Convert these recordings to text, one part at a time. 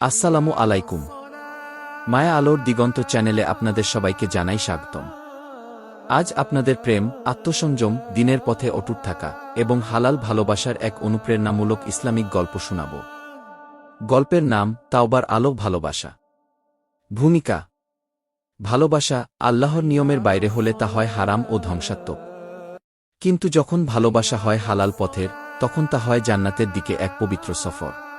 আসসালামু আলাইকুম। মায়া আলোর দিগন্ত চ্যানেলে আপনাদের সবাইকে জানাই স্বাগতম। আজ আপনাদের প্রেম, আত্মসংযম, দিনের পথে অটুট থাকা এবং হালাল ভালোবাসার এক অনুপ্রেরণামূলক ইসলামিক গল্প শোনাব। গল্পের নাম, তাওবার আলো ভালোবাসা। ভূমিকা, ভালোবাসা আল্লাহর নিয়মের বাইরে হলে তা হয় হারাম ও ধ্বংসাত্মক। কিন্তু যখন ভালোবাসা হয় হালাল পথের, তখন তা হয় জান্নাতের দিকে এক পবিত্র সফর।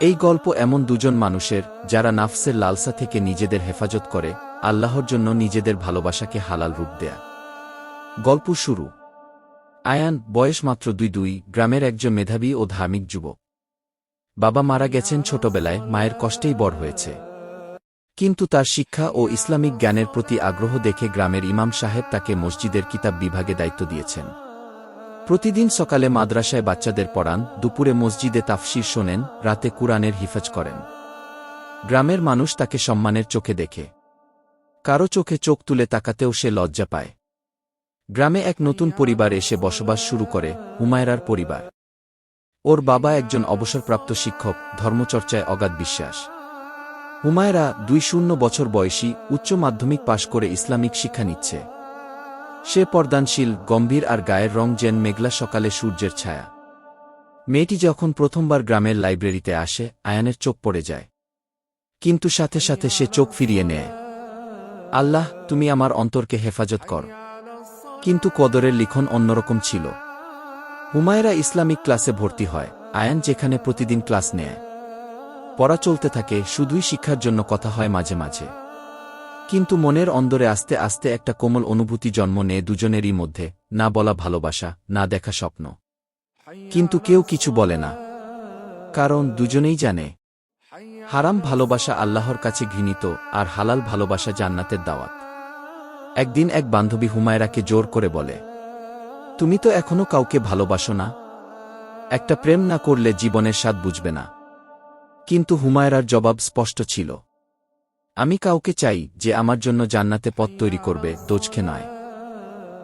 এই গল্প এমন দুজন মানুষের, যারা নাফসের লালসা থেকে নিজেদের হেফাজত করে, আল্লাহর জন্য নিজেদের ভালোবাসাকে হালাল রূপ দেয়া। গল্প শুরু। আয়ান, বয়স মাত্র দুই দুই, গ্রামের একজন মেধাবী ও ধার্মিক যুবক। বাবা মারা গেছেন ছোটবেলায়, মায়ের কষ্টেই বড় হয়েছে। কিন্তু তার শিক্ষা ও ইসলামিক জ্ঞানের প্রতি আগ্রহ দেখে গ্রামের ইমাম সাহেব তাকে মসজিদের কিতাব বিভাগে দায়িত্ব দিয়েছেন। প্রতিদিন সকালে মাদ্রাসায় বাচ্চাদের পড়ান, দুপুরে মসজিদে তাফসির শোনেন, রাতে কুরআনের হিফাজ করেন। গ্রামের মানুষ তাকে সম্মানের চোখে দেখে। কারও চোখে চোখ তুলে তাকাতেও সে লজ্জা পায়। গ্রামে এক নতুন পরিবার এসে বসবাস শুরু করে, হুমায়রার পরিবার। ওর বাবা একজন অবসরপ্রাপ্ত শিক্ষক, ধর্মচর্চায় অগাধ বিশ্বাস। হুমায়রা দুই শূন্য বছর বয়সী, উচ্চ মাধ্যমিক পাশ করে ইসলামিক শিক্ষা নিচ্ছে। সে পর্দানশীল, গম্ভীর আর গায়ের রং যেন মেঘলা সকালে সূর্যের ছায়া। মেয়েটি যখন প্রথমবার গ্রামের লাইব্রেরিতে আসে, আয়ানের চোখ পড়ে যায়। কিন্তু সাথে সাথে সে চোখ ফিরিয়ে নেয়। আল্লাহ, তুমি আমার অন্তরকে হেফাজত কর। কিন্তু কদরের লিখন অন্যরকম ছিল। হুমায়রা ইসলামিক ক্লাসে ভর্তি হয়, আয়ান যেখানে প্রতিদিন ক্লাস নেয়। পড়া চলতে থাকে, শুধুই শিক্ষার জন্য কথা হয় মাঝে মাঝে। কিন্তু মনের অন্দরে আস্তে আস্তে একটা কোমল অনুভূতি জন্ম নেয় দুজনেরই মধ্যে, না বলা ভালোবাসা, না দেখা স্বপ্ন। কিন্তু কেউ কিছু বলে না। কারণ দুজনেই জানে, হারাম ভালোবাসা আল্লাহর কাছে ঘৃণিত আর হালাল ভালোবাসা জান্নাতের দাওয়াত। একদিন এক বান্ধবী হুমায়রাকে জোর করে বলে, তুমি তো এখনও কাউকে ভালোবাসো না। একটা প্রেম না করলে জীবনের স্বাদ বুঝবে না। কিন্তু হুমায়রার জবাব স্পষ্ট ছিল আমি কাউকে চাই যে আমার জন্য জান্নাতে পথ তৈরি করবে, দোজখে নয়।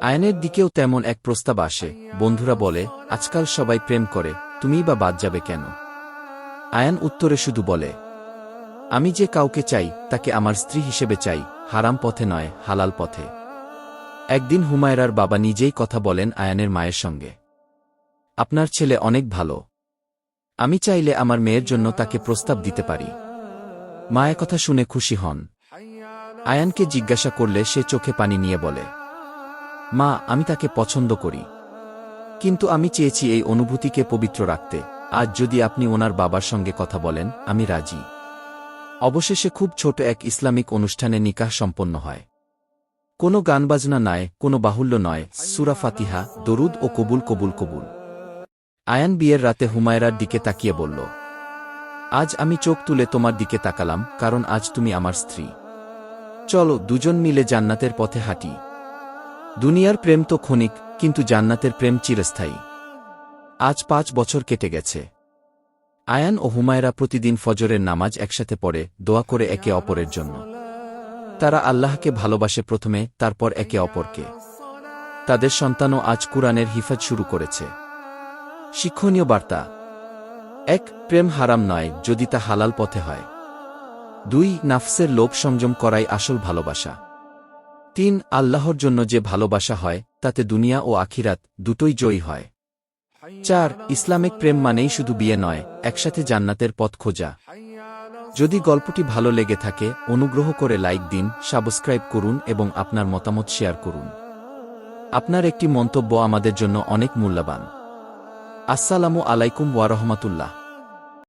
আয়নের দিকেও তেমন এক প্রস্তাব আসে। বন্ধুরা বলে, আজকাল সবাই প্রেম করে, তুমিই বা বাদ যাবে কেন? আয়ান উত্তরে শুধু বলে, আমি যে কাউকে চাই, তাকে আমার স্ত্রী হিসেবে চাই, হারাম পথে নয়, হালাল পথে। একদিন হুমায়রার বাবা নিজেই কথা বলেন আয়ানের মায়ের সঙ্গে, আপনার ছেলে অনেক ভালো। আমি চাইলে আমার মেয়ের জন্য তাকে প্রস্তাব দিতে পারি। মায়ের কথা শুনে খুশি হন। আয়ানকে জিজ্ঞাসা করলে সে চোখে পানি নিয়ে বলে, মা, আমি তাকে পছন্দ করি। কিন্তু আমি চেয়েছি এই অনুভূতিকে পবিত্র রাখতে। আজ যদি আপনি ওনার বাবার সঙ্গে কথা বলেন, আমি রাজি। অবশেষে খুব ছোট এক ইসলামিক অনুষ্ঠানে নিকাহ সম্পন্ন হয়। কোনো গানবাজনা নয়, কোনো বাহুল্য নয়, সুরা ফাতিহা, দরুদ ও কবুল কবুল কবুল। আয়ান বিয়ের রাতে হুমায়রার দিকে তাকিয়ে বলল আজ আমি চোখ তুলে তোমার দিকে তাকালাম, কারণ আজ তুমি আমার স্ত্রী। চলো দুজন মিলে জান্নাতের পথে হাঁটি। দুনিয়ার প্রেম তো ক্ষণিক, কিন্তু জান্নাতের প্রেম চিরস্থায়ী। আজ পাঁচ বছর কেটে গেছে। আয়ান ও হুমায়রা প্রতিদিন ফজরের নামাজ একসাথে পড়ে, দোয়া করে একে অপরের জন্য। তারা আল্লাহকে ভালোবাসে প্রথমে, তারপর একে অপরকে। তাদের সন্তানও আজ কুরআনের হিফাজ শুরু করেছে। শিক্ষণীয় বার্তা এক, প্রেম হারাম নয়, যদি তা হালাল পথে হয়। দুই, নাফসের লোভ সংযম করাই আসল ভালোবাসা। তিন, আল্লাহর জন্য যে ভালোবাসা হয়, তাতে দুনিয়া ও আখিরাত দুটোই জয়ী হয়। চার, ইসলামিক প্রেম মানেই শুধু বিয়ে নয়, একসাথে জান্নাতের পথ খোঁজা। যদি গল্পটি ভালো লেগে থাকে, অনুগ্রহ করে লাইক দিন, সাবস্ক্রাইব করুন এবং আপনার মতামত শেয়ার করুন। আপনার একটি মন্তব্য আমাদের জন্য অনেক মূল্যবান। আসসালামু আলাইকুম ওয়ারহমাতুল্লাহ